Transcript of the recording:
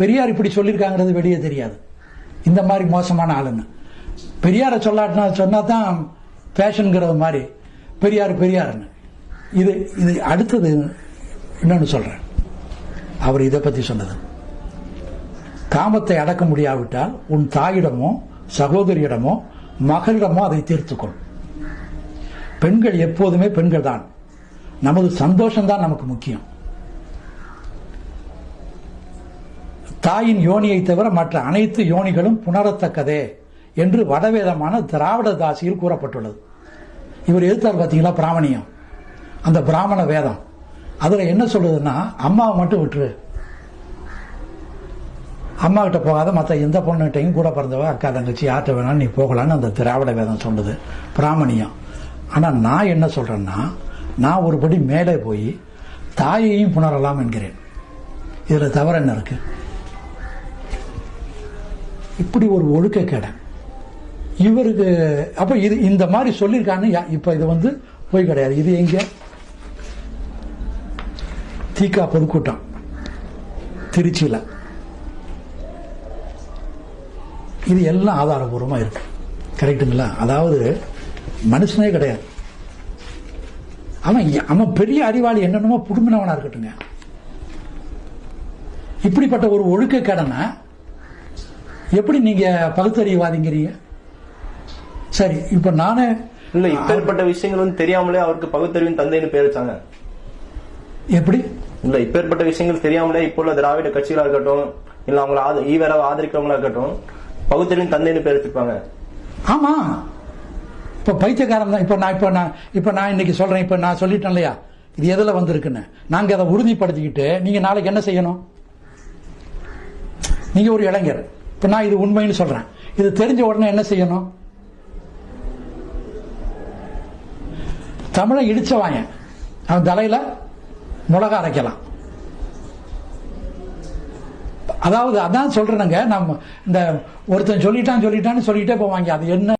பெரியார் இப்படி சொல்லியிருக்காங்கிறது வெளியே தெரியாது. இந்த மாதிரி மோசமான ஆளுன்னு பெரியாரை சொல்லாட்டினா சொன்னா தான் ஃபேஷனுங்கிறது மாதிரி பெரியார் பெரியார்னு இது இது அடுத்தது என்னன்னு சொல்றேன். அவர் இதை பத்தி சொன்னது. காமத்தை அடக்க முடியாவிட்டால் உன் தாயிடமோ சகோதரியிடமோ மகளிடமோ அதை தீர்த்துக்கொள். பெண்கள் எப்போதுமே பெண்கள் தான் நமது சந்தோஷம்தான் நமக்கு முக்கியம். தாயின் யோனியை தவிர மற்ற அனைத்து யோனிகளும் புணரத்தக்கதே என்று வடவேதமான திராவிட தாசியில் கூறப்பட்டுள்ளது. இவர் எதிர்த்தார் பார்த்தீங்களா பிராமணியம்? அந்த பிராமண வேதம். அதுல என்ன சொல்லுதுன்னா அம்மாவை மட்டும் விட்டுரு. அம்மா கிட்ட போகாத மற்ற எந்த பொண்ணுகிட்டையும் கூட பிறந்தவ அக்கா தங்கச்சி யார்கிட்ட வேணாலும் நீ போகலான்னு அந்த திராவிட வேதம் சொன்னது பிராமணியம். ஆனால் நான் என்ன சொல்றேன்னா நான் ஒருபடி மேலே போய் தாயையும் புணரலாம் என்கிறேன். இதில் தவறு என்ன இருக்கு? இப்படி ஒரு ஒழுக்கக்கேடு இவருக்கு அப்ப இது இந்த மாதிரி சொல்லியிருக்கான்னு இப்போ இப்ப இது வந்து போய் கிடையாது. இது எங்க? தீகா பொதுக்கூட்டம். திருச்சியில. இது எல்லாம் ஆதாரபூர்வமா இருக்கு. கரெக்டுங்களா அதாவது மனுஷனே கிடையாது. அவன் அவன் பெரிய அறிவாளி என்னென்னமோ புடுமினவனா இருக்கட்டுங்க. இப்படிப்பட்ட ஒரு ஒழுக்க கடனை எப்படி நீங்க பகுத்தறிவாதிங்கிறீங்க? சரி இப்ப நானே இல்ல இப்பேற்பட்ட விஷயங்கள் வந்து தெரியாமலே அவருக்கு பகுத்தறிவின் தந்தைன்னு பேர் வச்சாங்க. எப்படி? இல்ல இப்பேற்பட்ட விஷயங்கள் தெரியாமலே இப்போ உள்ள திராவிட கட்சிகளா இருக்கட்டும் இல்ல அவங்கள ஈவேராவை ஆதரிக்கிறவங்களா இருக்கட்டும் பகுத்தறிவின் தந்தைன்னு பேர் வச்சிருப்பாங்க. ஆமா. இப்ப பைத்தியக்காரன் தான். இப்ப நான் இப்ப நான் இப்ப நான் இன்னைக்கு சொல்றேன். இப்ப நான் சொல்லிட்டேன் இல்லையா? இது எதுல வந்திருக்குன்னு? நாங்க அதை உறுதிப்படுத்திக்கிட்டு நீங்க நாளைக்கு என்ன செய்யணும்? நீங்க ஒரு இளைஞர். இப்ப நான் இது உண்மைன்னு சொல்றேன். இது தெரிஞ்ச உடனே என்ன செய்யணும்? தமிழை இடிச்சவாங்க. அவன் தலையில மிளகா அரைக்கலாம். அதாவது அதான் சொல்றேனுங்க. நம்ம இந்த ஒருத்தன் சொல்லிட்டான் சொல்லிட்டான்னு சொல்லிட்டே போவாங்க. அது என்ன